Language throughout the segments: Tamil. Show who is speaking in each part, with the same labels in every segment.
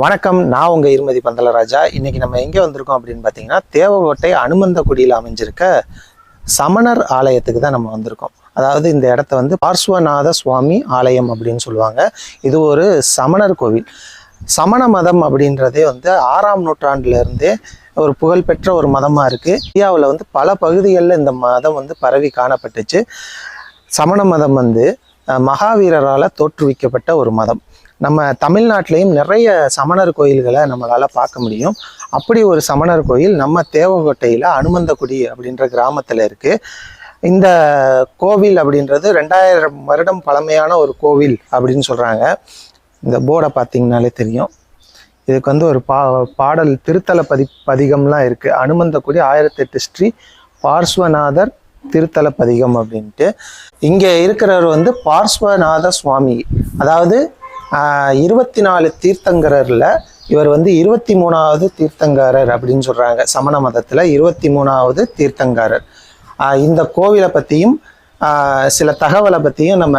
Speaker 1: வணக்கம் நான் உங்கள் இருமதி பந்தலராஜா. இன்றைக்கி நம்ம எங்கே வந்திருக்கோம் அப்படின்னு பார்த்தீங்கன்னா தேவகோட்டை அனுமந்தக்குடியில் அமைஞ்சிருக்க சமணர் ஆலயத்துக்கு தான் நம்ம வந்திருக்கோம். அதாவது இந்த இடத்த வந்து பார்ஸ்வநாத சுவாமி ஆலயம் அப்படின்னு சொல்லுவாங்க. இது ஒரு சமணர் கோவில். சமண மதம் அப்படின்றதே வந்து ஆறாம் நூற்றாண்டுலேருந்தே ஒரு புகழ்பெற்ற ஒரு மதமாக இருக்குது இந்தியாவில் வந்து பல பகுதிகளில் இந்த மதம் வந்து பரவி காணப்பட்டுச்சு. சமண மதம் வந்து மகாவீரரால் தோற்றுவிக்கப்பட்ட ஒரு மதம். நம்ம தமிழ்நாட்டிலையும் நிறைய சமணர் கோயில்களை நம்மளால் பார்க்க முடியும். அப்படி ஒரு சமணர் கோயில் நம்ம தேவகோட்டையில் அனுமந்தகுடி அப்படின்ற கிராமத்தில் இருக்குது இந்த கோவில் அப்படின்றது ரெண்டாயிரம் வருடம் பழமையான ஒரு கோவில் அப்படின்னு சொல்கிறாங்க இந்த போர்டை பார்த்தீங்கனாலே தெரியும். இதுக்கு வந்து ஒரு பா பாடல் திருத்தல பதி பதிகம்லாம் இருக்குது அனுமந்தகுடி ஆயிரத்தெட்டு ஸ்ரீ பார்ஸ்வநாதர் திருத்தல பதிகம் அப்படின்ட்டு. இங்கே இருக்கிறவர் வந்து பார்ஸ்வநாத சுவாமி. அதாவது இருபத்தி நாலு தீர்த்தங்கரரில் இவர் வந்து இருபத்தி மூணாவது தீர்த்தங்காரர் அப்படின்னு சொல்கிறாங்க சமண மதத்தில் இருபத்தி மூணாவது தீர்த்தங்காரர் இந்த கோவிலை பற்றியும் சில தகவலை பற்றியும் நம்ம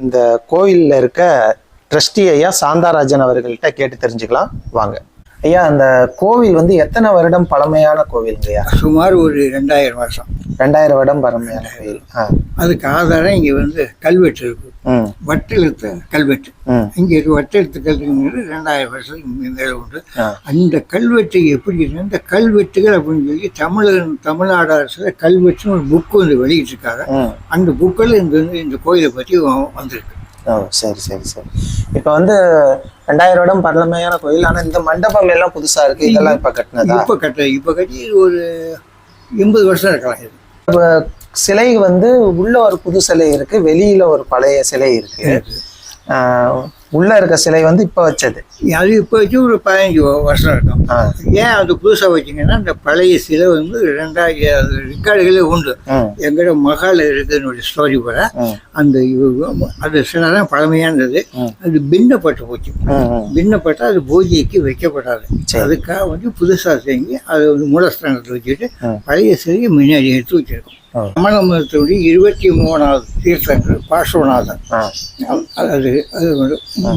Speaker 1: இந்த கோவிலில் இருக்க ட்ரஸ்டி ஐயா சாந்தாராஜன் அவர்கள்ட்ட கேட்டு தெரிஞ்சுக்கலாம். வாங்க. ஐயா அந்த கோவில் வந்து எத்தனை வருடம் பழமையான கோவிலுங்க ஐயா
Speaker 2: சுமார் ஒரு ரெண்டாயிரம் வருஷம்.
Speaker 1: ரெண்டாயிரம் வருடம் பழமையான கோவில்.
Speaker 2: அதுக்கு ஆதாரம் இங்கே வந்து கல்வெட்டு இருக்கு. வட்டெழுத்து கல்வெட்டு. இங்கே இருக்க வட்டெழுத்து கல்வெட்டுங்கிறது ரெண்டாயிரம் வருஷத்துக்கு மேலே உண்டு. அந்த கல்வெட்டு எப்படி இந்த கல்வெட்டுகள் அப்படின்னு சொல்லி தமிழக தமிழ்நாடு அரசில் கல்வெட்டுன்னு ஒரு புக்கு வந்து வெளியிட்டிருக்காங்க. அந்த புக்கில் இந்த வந்து இந்த கோயிலை பற்றி வந்திருக்கு.
Speaker 1: ஓ சரி சரி சரி. இப்போ வந்து ரெண்டாயிரம் வருடம் பழமையான கோயில் ஆனால் இந்த மண்டபம் எல்லாம் புதுசா இருக்கு. இதெல்லாம் இப்போ கட்டினதா?
Speaker 2: இப்போ கட்ட இப்போ கட்டி ஒரு எண்பது வருஷம் இருக்கலாம் இது.
Speaker 1: சிலை வந்து உள்ள ஒரு புது சிலை இருக்கு வெளியில ஒரு பழைய சிலை இருக்கு. ஆஹ் உள்ள இருக்க சிலை வந்து இப்ப வச்சது.
Speaker 2: அது இப்போ வச்சு ஒரு பதினஞ்சு வருஷம் இருக்கும் ஏன் அது புதுசாக வச்சிங்கன்னா இந்த பழைய சிலை வந்து ரெண்டாயிரம் ரெக்கார்டுகளே உண்டு.
Speaker 1: ம்
Speaker 2: எங்களோட மகால் இருக்குன்னு ஸ்டோரி போல. அந்த இவ- அந்த சிலை தான் பழமையானது. அது பின்னப்பட்டு போச்சு. பின்னப்பட்டு அது பூஜைக்கு வைக்கப்படாது. அதுக்காக வந்து புதுசாக செஞ்சு அதை வந்து மூலஸ்தானத்தில் வச்சுட்டு. பழைய சிலையை முன்னாடி எடுத்து வச்சிருக்கோம். சமண மதத்தினுடைய இருபத்தி மூணாவது தீர்த்தங்கள் பார்ஸ்வநாதன். அது அது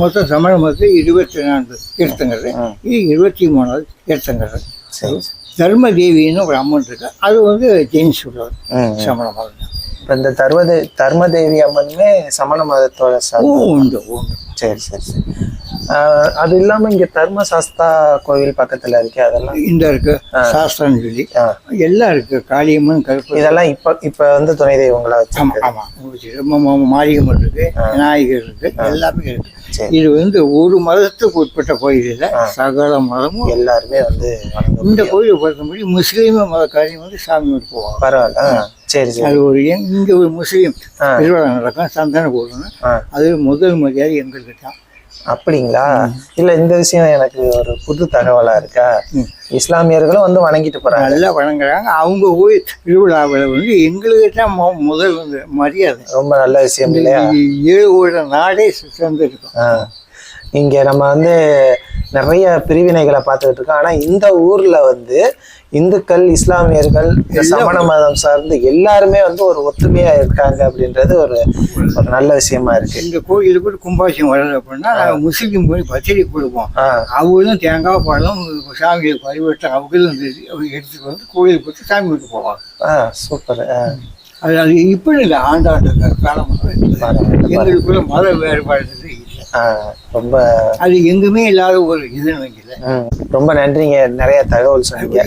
Speaker 2: மொத்தம் சமண மதத்தில் இருபத்தி நான்கு தீர்த்தங்கள். இது இருபத்தி மூணாவது தீர்த்தங்கள்.
Speaker 1: சரி
Speaker 2: தர்ம தேவின்னு ஒரு அம்மன் இருக்கு. அது வந்து ஜெயின்ஸ் உள்ளவர். சமண மதம் தான்.
Speaker 1: இப்ப இந்த தர்மதே தர்மதேவி அம்மனுமே சமண மதத்தோட
Speaker 2: உண்டு உண்டு.
Speaker 1: சரி சரி சரி. அது இல்லாம இங்க தர்ம சாஸ்தா கோவில் பக்கத்துல இருக்கு அதெல்லாம்.
Speaker 2: இந்த இருக்கு சாஸ்திரம் சொல்லி. எல்லாம் இருக்கு காளியம்மன் கருப்பு
Speaker 1: இதெல்லாம் இப்ப இப்ப வந்து துணை தெய்வங்களா
Speaker 2: ஆமா ஆமா மாரியம்மன் இருக்கு விநாயகர் இருக்கு எல்லாமே இருக்கு. இது வந்து ஒரு மதத்துக்கு உட்பட்ட கோயில் இல்லை சகல மதமும்
Speaker 1: எல்லாருமே வந்து
Speaker 2: இந்த கோயிலை பொறுத்தபடி முஸ்லீம் மதக்காரையும் வந்து சாமி வந்து போவாங்க.
Speaker 1: பரவாயில்ல. சரி சரி.
Speaker 2: அது ஒரு இங்க ஒரு முஸ்லீம். திருவிழா நடக்கும் சந்தன போடணும் அது முதல் மரியாதை எங்களுக்கு தான்.
Speaker 1: அப்படிங்களா? இல்ல இந்த விஷயம் எனக்கு ஒரு புது தகவலா இருக்கா. இஸ்லாமியர்களும் வந்து வணங்கிட்டு போறாங்க.
Speaker 2: நல்லா வணங்குறாங்க. அவங்க போய் திருவிழாவில் வந்து எங்களுக்கு தான் முதல் வந்து மரியாதை.
Speaker 1: ரொம்ப நல்ல விஷயம் இல்லையா?
Speaker 2: ஏழு நாடே சேர்ந்துருக்கும்.
Speaker 1: இங்க நம்ம வந்து நிறைய பிரிவினைகளை பார்த்துக்கிட்டு இருக்கோம். ஆனா இந்த ஊர்ல வந்து இந்துக்கள் இஸ்லாமியர்கள் சமண மதம் சார்ந்து எல்லாருமே வந்து ஒரு ஒத்துமையா இருக்காங்க அப்படின்றது ஒரு ஒரு நல்ல விஷயமா இருக்கு.
Speaker 2: இந்த கோயிலுக்கு கும்பாசியம் வரல அப்படின்னா முஸ்லீம் போய் பச்சடி கொடுப்போம்
Speaker 1: ஆ.
Speaker 2: அவங்களும் தேங்காய் பழம் சாமிகளுக்கு வழிபட்டு அவங்களும் எடுத்துட்டு வந்து கோயிலுக்கு போட்டு சாமி விட்டு போவாங்க.
Speaker 1: ஆ சூப்பர்.
Speaker 2: அது அது இப்படி இல்லை ஆண்டாண்டு காலமாக எங்களுக்குள்ள மத வேறுபாடு
Speaker 1: ரொம்ப
Speaker 2: அது எங்குமே இல்லாத ஒரு இதுன்னு வைக்கல.
Speaker 1: ரொம்ப நன்றிங்க. நிறைய தகவல் சொன்னீங்க.